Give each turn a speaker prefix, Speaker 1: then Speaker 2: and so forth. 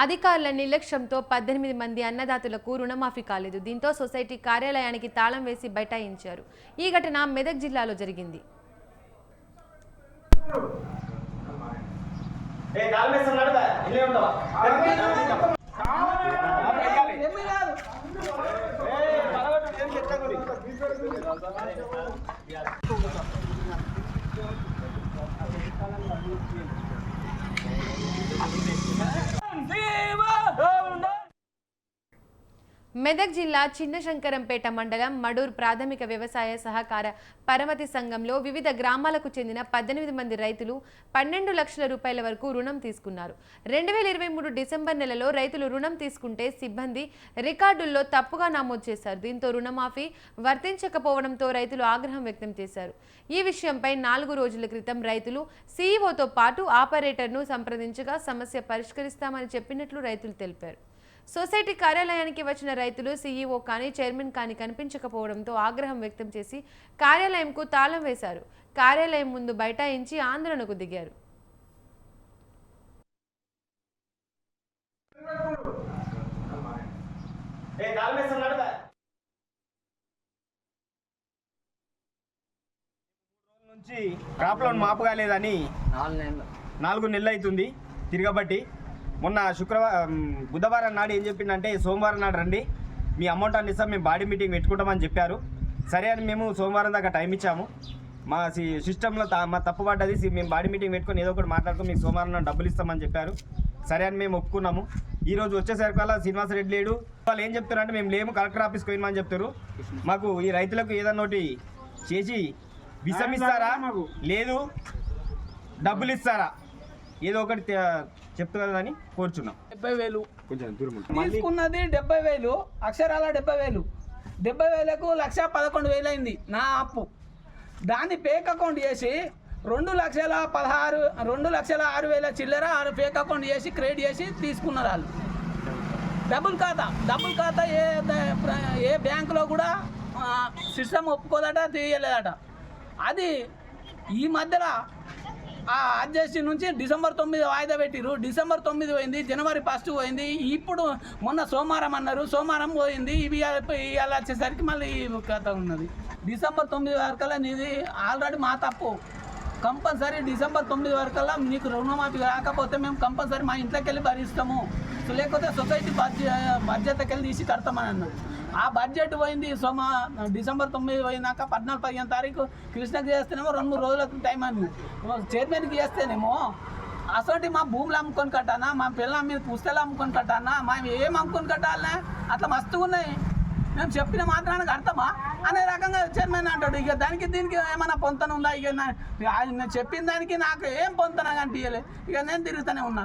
Speaker 1: అధికారుల నిర్లక్ష్యంతో పద్దెనిమిది మంది అన్నదాతలకు రుణమాఫీ కాలేదు. దీంతో సొసైటీ కార్యాలయానికి తాళం వేసి బైఠాయించారు. ఈ ఘటన మెదక్ జిల్లాలో జరిగింది. మెదక్ జిల్లా చిన్నశంకరంపేట మండలం మడూర్ ప్రాథమిక వ్యవసాయ సహకార పరమతి సంఘంలో వివిధ గ్రామాలకు చెందిన పద్దెనిమిది మంది రైతులు పన్నెండు లక్షల రూపాయల వరకు రుణం తీసుకున్నారు. రెండు వేల ఇరవై మూడు డిసెంబర్ నెలలో రైతులు రుణం తీసుకుంటే సిబ్బంది రికార్డుల్లో తప్పుగా నమోదు చేశారు. దీంతో రుణమాఫీ వర్తించకపోవడంతో రైతులు ఆగ్రహం వ్యక్తం చేశారు. ఈ విషయంపై నాలుగు రోజుల క్రితం రైతులు సీఈఓతో పాటు ఆపరేటర్ను సంప్రదించగా సమస్య పరిష్కరిస్తామని చెప్పినట్లు రైతులు తెలిపారు. సొసైటీ కార్యాలయానికి వచ్చిన రైతులు సీఈఓ కానీ చైర్మన్ కానీ కనిపించకపోవడంతో ఆగ్రహం వ్యక్తం చేసి కార్యాలయంకు తాళం వేశారు. కార్యాలయం ముందు బైఠాయించి ఆందోళనకు దిగారు.
Speaker 2: నుంచి క్రాప్ లోన్ మాపు కాలేదని నాలుగు నెలలు అవుతుంది తిరగబట్టి. మొన్న శుక్రవారం బుధవారం నాడు ఏం చెప్పిండంటే సోమవారం నాడు రండి మీ అమౌంట్ అన్ని ఇస్తాం మేము బాడీ మీటింగ్ పెట్టుకుంటామని చెప్పారు. సరే అని మేము సోమవారం దాకా టైం ఇచ్చాము. మా సి- సిస్టంలో తా- మా తప్పు పడ్డది మేము బాడీ మీటింగ్ పెట్టుకొని ఏదో ఒకటి మాట్లాడుకుని మీకు సోమవారం డబ్బులు ఇస్తామని చెప్పారు. సరే అని మేము ఒప్పుకున్నాము. ఈ రోజు వచ్చేసరికల్లా శ్రీనివాస రెడ్డి లేడు. వాళ్ళు ఏం చెప్తారు అంటే మేము లేము కలెక్టర్ ఆఫీస్కి పోయినామని చెప్తారు. మాకు ఈ రైతులకు ఏదన్నా ఒకటి చేసి విషం ఇస్తారా లేదు. డబ్బులు ఇస్తారా? ఏదో ఒకటి అని కోరుచున్నాం.
Speaker 3: డెబ్బై వేలు.
Speaker 2: కొంచెం దూరం
Speaker 3: తీసుకున్నది డెబ్బై వేలు అక్షరాల డెబ్బై వేలు. డెబ్బై వేలకు లక్ష పదకొండు వేలు అయింది నా అప్పు. దాన్ని ఫేక్ అకౌంట్ చేసి రెండు లక్షల పదహారు రెండు లక్షల ఆరు వేల చిల్లర ఆరు ఫేక్ అకౌంట్ చేసి క్రియేట్ చేసి తీసుకున్నారు వాళ్ళు. డబుల్ ఖాతా డబుల్ ఖాతా ఏ ఏ బ్యాంకులో కూడా సిస్టమ్ ఒప్పుకోదట తీయలేదట. అది ఈ మధ్యలో ఆ అడ్జస్ట్ నుంచి డిసెంబర్ తొమ్మిది వాయిదా పెట్టిరు డిసెంబర్ తొమ్మిది పోయింది జనవరి ఫస్ట్ పోయింది. ఇప్పుడు మొన్న సోమవారం అన్నారు. సోమవారం పోయింది ఇవి ఇవాళ వచ్చేసరికి మళ్ళీ ఈ కథ ఉన్నది. డిసెంబర్ తొమ్మిది వరకల్లా నీది ఆల్రెడీ మా తప్పు. కంపల్సరీ డిసెంబర్ తొమ్మిది వరకల్లా నీకు రుణమాఫీ రాకపోతే మేము కంపల్సరీ మా ఇంట్లోకి వెళ్ళి భరిస్తాము లేకపోతే సొసైటీ బడ్జెట్ బడ్జెట్కి వెళ్ళి తీసి కడతామని అన్నాడు ఆ బడ్జెట్ పోయింది సోమ డిసెంబర్ తొమ్మిది పోయినాక పద్నాలుగు పదిహేను తారీఖు కృష్ణకి చేస్తేనేమో రెండు మూడు రోజులకు టైం అని చైర్మన్కి చేస్తేనేమో అసలు మా భూములు అమ్ముకొని కట్టానా మా పిల్లల మీద పుస్తకాలు అమ్ముకొని కట్టానా మా ఏం అమ్ముకొని కట్టాలనే? అట్లా మస్తుగా ఉన్నాయి మేము చెప్పిన మాత్రానికి అర్థమా? అనే రకంగా చైర్మన్ అంటాడు. ఇక దానికి దీనికి ఏమైనా పొంతన ఉందా? ఇక ఆయన చెప్పిన దానికి నాకు ఏం పొంతన కనిపించలే ఇక నేను తిరుగుతూనే ఉన్నా.